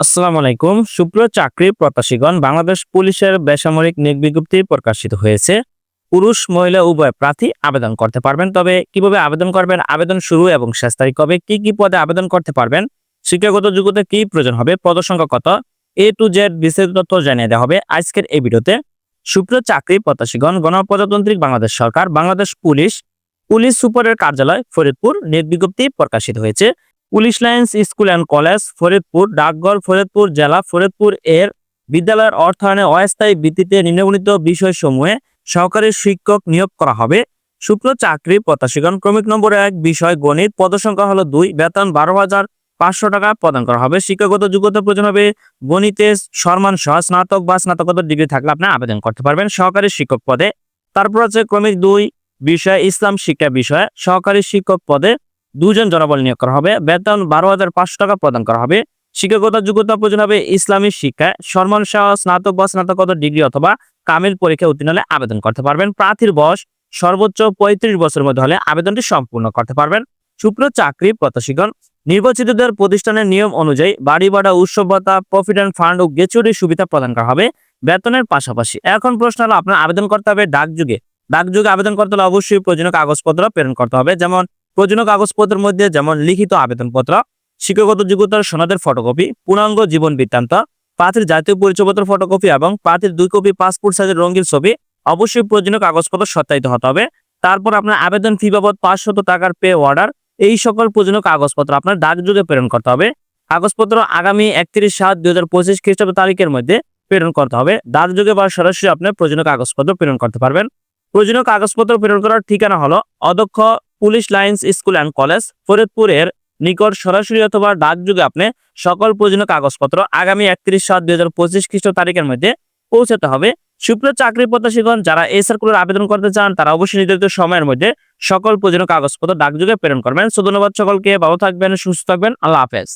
আসসালামু আলাইকুম। শুক্র চাকরি প্রত্যাশীগণ, বাংলাদেশ পুলিশের বেসামরিক নিয়োগ বিজ্ঞপ্তি প্রকাশিত হয়েছে। পুরুষ, মহিলা, উভয় প্রার্থী আবেদন করতে পারবেন। তবে কীভাবে আবেদন করবেন, আবেদন শুরু এবং শেষ তারিখ কবে, কি কি পদে আবেদন করতে পারবেন, শিক্ষাগত যোগ্যতা কি, প্রয়োজন হবে পদ সংখ্যা কত, এ টু জেড বিস্তারিত তথ্য জানিয়ে দেওয়া হবে আজকের এই ভিডিওতে। শুক্র চাকরি প্রত্যাশীগণ গণপ্রজাতান্ত্রিক বাংলাদেশ সরকার, বাংলাদেশ পুলিশ পুলিশ সুপারের কার্যালয় ফরিদপুর নিয়োগ বিজ্ঞপ্তি প্রকাশিত হয়েছে। Police lines school and college, Faridpur, ডাকঘর, ফরিদপুর জেলা, ফরিদপুর এর বিদ্যালয়ের অর্থায়নে অস্থায়ী ভিত্তিতে নিম্নবর্ণিত বিষয়সমূহে সহকারী শিক্ষক নিয়োগ করা হবে। শুক্র চাকরি প্রত্যাশীগণ, ক্রমিক নম্বর এক, বিষয় গণিত, পদসংখ্যা হলো দুই, বেতন বারো হাজার পাঁচশো টাকা প্রদান করা হবে। শিক্ষাগত যোগ্যতা প্রয়োজন হবে গণিতে সম্মান সহ স্নাতক বা স্নাতকোত্তর ডিগ্রি থাকলে আপনি আবেদন করতে পারবেন সহকারী শিক্ষক পদে। তারপর আছে ক্রমিক দুই, বিষয় ইসলাম শিক্ষা বিষয়ে। সহকারী শিক্ষক পদে দুজন জনবল নিয়োগ করা হবে। বেতন বারো হাজার পাঁচশো টাকা প্রদান করা হবে। শিক্ষাগত যোগ্যতা প্রয়োজন হবে ইসলামী শিক্ষা সম্মান সহ স্নাতক বা স্নাতকোত্তর ডিগ্রি অথবা কামিল পরীক্ষা উত্তীর্ণ হলে আবেদন করতে পারবেন। প্রার্থীর বয়স সর্বোচ্চ পঁয়ত্রিশ বছরের মধ্যে হলে আবেদনটি সম্পূর্ণ করতে পারবেন। শুক্র চাকরি প্রত্যাশীগণ, নির্বাচিতদের প্রতিষ্ঠানের নিয়ম অনুযায়ী বাড়ি ভাড়া উৎসব ভাতা প্রভিডেন্ট ফান্ড ও গ্যাচুরি সুবিধা প্রদান করা হবে বেতনের পাশাপাশি। এখন প্রশ্ন হলো, আপনার আবেদন করতে হবে ডাকযুগে। ডাকযুগে আবেদন করতে হলে অবশ্যই প্রয়োজনীয় কাগজপত্র প্রেরণ করতে হবে। যেমন প্রয়োজনীয় কাগজপত্রের মধ্যে যেমন লিখিত আবেদনপত্র, শিক্ষাগত যোগ্যতার সনদের ফটোকপি পূর্ণাঙ্গ জীবন বৃত্তান্ত প্রার্থীর জাতীয় পরিচয়পত্র ফটোকপি এবং প্রার্থীর দুই কপি পাসপোর্ট সাইজের রঙিন ছবি অবশ্যই প্রয়োজনীয় কাগজপত্র সত্যায়িত হতে হবে। তারপর আপনার আবেদন ফি বাবদ পাঁচশত টাকার পে অর্ডার এই সকল প্রয়োজনীয় কাগজপত্র আপনার ডাকযোগে প্রেরণ করতে হবে। কাগজপত্র আগামী একত্রিশ সাত দুই হাজার পঁচিশ খ্রিস্টাব্দ তারিখের মধ্যে প্রেরণ করতে হবে। ডাকযোগে বা সরাসরি আপনার প্রয়োজনীয় কাগজপত্র প্রেরণ করতে পারবেন। প্রয়োজনীয় কাগজপত্র প্রেরণ করার ঠিকানা হলো অধ্যক্ষ police lines school and college, ফরিদপুরের নিকট সরাসরি অথবা ডাকযোগে আপনি সকল প্রয়োজনীয় কাগজপত্র আগামী একত্রিশ সাত দুই হাজার পঁচিশ খ্রিস্ট তারিখের মধ্যে পৌঁছাতে হবে। সুপ্রিয় চাকরি প্রত্যাশীগণ, যারা এই সার্কুলার আবেদন করতে চান, তারা অবশ্যই নির্ধারিত সময়ের মধ্যে সকল প্রয়োজনীয় কাগজপত্র ডাকযোগে প্রেরণ করবেন। সো ধন্যবাদ সকলকে, ভালো থাকবেন, সুস্থ থাকবেন, আল্লাহ হাফেজ।